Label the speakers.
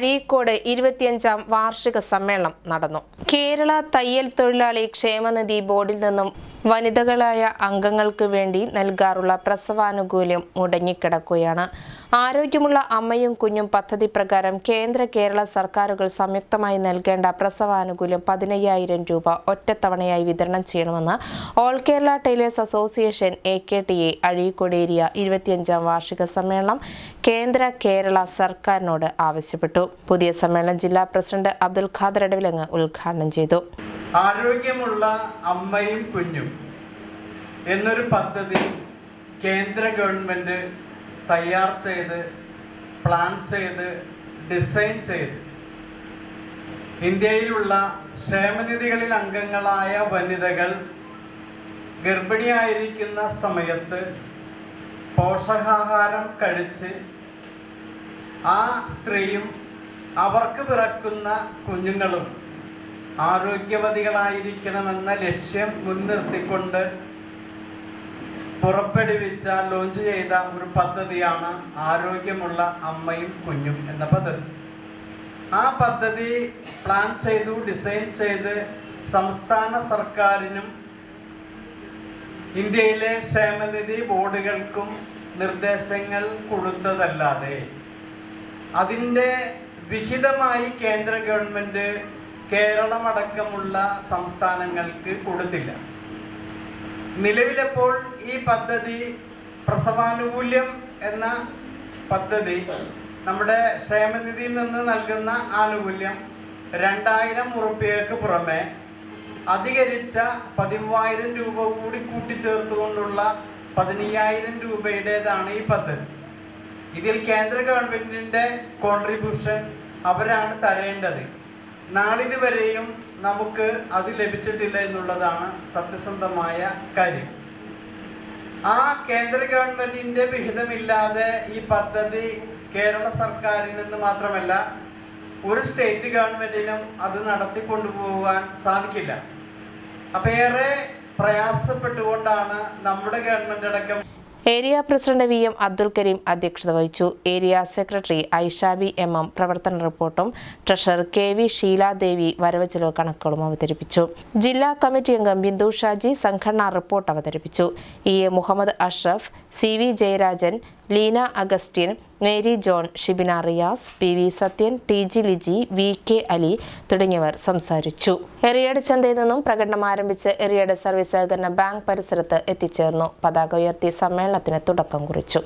Speaker 1: അഴീക്കോട് ഇരുപത്തിയഞ്ചാം വാർഷിക സമ്മേളനം നടന്നു. കേരള തയ്യൽ തൊഴിലാളി ക്ഷേമനിധി ബോർഡിൽ നിന്നും വനിതകളായ അംഗങ്ങൾക്ക് വേണ്ടി നൽകാറുള്ള പ്രസവാനുകൂല്യം മുടങ്ങിക്കിടക്കുകയാണ്. ആരോഗ്യമുള്ള അമ്മയും കുഞ്ഞും പദ്ധതി പ്രകാരം കേന്ദ്ര കേരള സർക്കാരുകൾ സംയുക്തമായി നൽകേണ്ട പ്രസവാനുകൂല്യം പതിനയ്യായിരം രൂപ ഒറ്റത്തവണയായി വിതരണം ചെയ്യണമെന്ന് all Kerala tailors association A K T A Azhikode area ഇരുപത്തിയഞ്ചാം വാർഷിക സമ്മേളനം കേന്ദ്ര കേരള സർക്കാരിനോട് ആവശ്യപ്പെട്ടു. പുതിയ സമ്മേളനം ജില്ലാ പ്രസിഡന്റ് അബ്ദുൽ ഖാദർ ഇടവിലങ്ങ് ഉദ്ഘാടനം ചെയ്തു.
Speaker 2: ആരോഗ്യമുള്ള അമ്മയും കുഞ്ഞും എന്നൊരു പദ്ധതി കേന്ദ്ര ഗവൺമെന്റ് തയ്യാർ ചെയ്ത് പ്ലാൻ ചെയ്ത് ഡിസൈൻ ചെയ്ത് ഇന്ത്യയിലുള്ള ക്ഷേമനിധികളിൽ അംഗങ്ങളായ വനിതകൾ ഗർഭിണിയായിരിക്കുന്ന സമയത്ത് പോഷകാഹാരം കഴിച്ച് ആ സ്ത്രീയും അവർക്ക് പിറക്കുന്ന കുഞ്ഞുങ്ങളും ആരോഗ്യവതികളായിരിക്കണമെന്ന ലക്ഷ്യം മുൻനിർത്തിക്കൊണ്ട് പുറപ്പെടുവിച്ച ലോഞ്ച് ചെയ്ത ഒരു പദ്ധതിയാണ് ആരോഗ്യമുള്ള അമ്മയും കുഞ്ഞും എന്ന പദ്ധതി. ആ പദ്ധതി പ്ലാൻ ചെയ്തു ഡിസൈൻ ചെയ്ത് സംസ്ഥാന സർക്കാരിനും ഇന്ത്യയിലെ ക്ഷേമനിധി ബോർഡുകൾക്കും നിർദ്ദേശങ്ങൾ കൊടുത്തതല്ലാതെ അതിന്റെ വിഹിതമായി കേന്ദ്ര ഗവൺമെന്റ് കേരളമടക്കമുള്ള സംസ്ഥാനങ്ങൾക്ക് കൊടുത്തില്ല. നിലവിലെപ്പോൾ ഈ പദ്ധതി പ്രസവാനുകൂല്യം എന്ന പദ്ധതി നമ്മുടെ ക്ഷേമനിധിയിൽ നിന്ന് നൽകുന്ന ആനുകൂല്യം രണ്ടായിരം ഉറുപ്പ്യക്ക് പുറമെ അധികരിച്ച പതിമൂവായിരം രൂപ കൂടി കൂട്ടിച്ചേർത്തുകൊണ്ടുള്ള പതിനയ്യായിരം രൂപയുടേതാണ് ഈ പദ്ധതി. ഇതിൽ കേന്ദ്ര ഗവൺമെന്റിന്റെ കോൺട്രിബ്യൂഷൻ അവരാണ് തരേണ്ടത്. നാളിതുവരെയും നമുക്ക് അത് ലഭിച്ചിട്ടില്ല എന്നുള്ളതാണ് സത്യസന്ധമായ കാര്യം. ആ കേന്ദ്ര ഗവൺമെന്റിന്റെ വിഹിതമില്ലാതെ ഈ പദ്ധതി കേരള സർക്കാരിൽ നിന്ന് മാത്രമല്ല ഒരു സ്റ്റേറ്റ് ഗവൺമെന്റിനും അത് നടത്തിക്കൊണ്ടുപോകാൻ സാധിക്കില്ല. അപ്പേറെ പ്രയാസപ്പെട്ടുകൊണ്ടാണ് നമ്മുടെ ഗവൺമെന്റ് അടക്കം
Speaker 1: area president V M Abdul Karim അധ്യക്ഷത വഹിച്ചു. Area secretary Aishabi M M പ്രവർത്തന റിപ്പോർട്ടും ട്രഷറർ കെ വി ഷീലാദേവി വരവ് ചെലവ് കണക്കുകളും അവതരിപ്പിച്ചു. ജില്ലാ കമ്മിറ്റി അംഗം ബിന്ദു ഷാജി സംഘടനാ റിപ്പോർട്ട് അവതരിപ്പിച്ചു. E A Muhammad Ashraf C V Jayarajan Leena Augustine Mary John Shibina Riyas P V Sathyan T G Liji V K Ali തുടങ്ങിയവർ സംസാരിച്ചു. എറിയാട് ചന്തയിൽ നിന്നും പ്രകടനം ആരംഭിച്ച് എറിയാട് സർവീസ് സഹകരണ ബാങ്ക് പരിസരത്ത് എത്തിച്ചേർന്നു. പതാക ഉയർത്തി സമ്മേളനത്തിന് തുടക്കം കുറിച്ചു.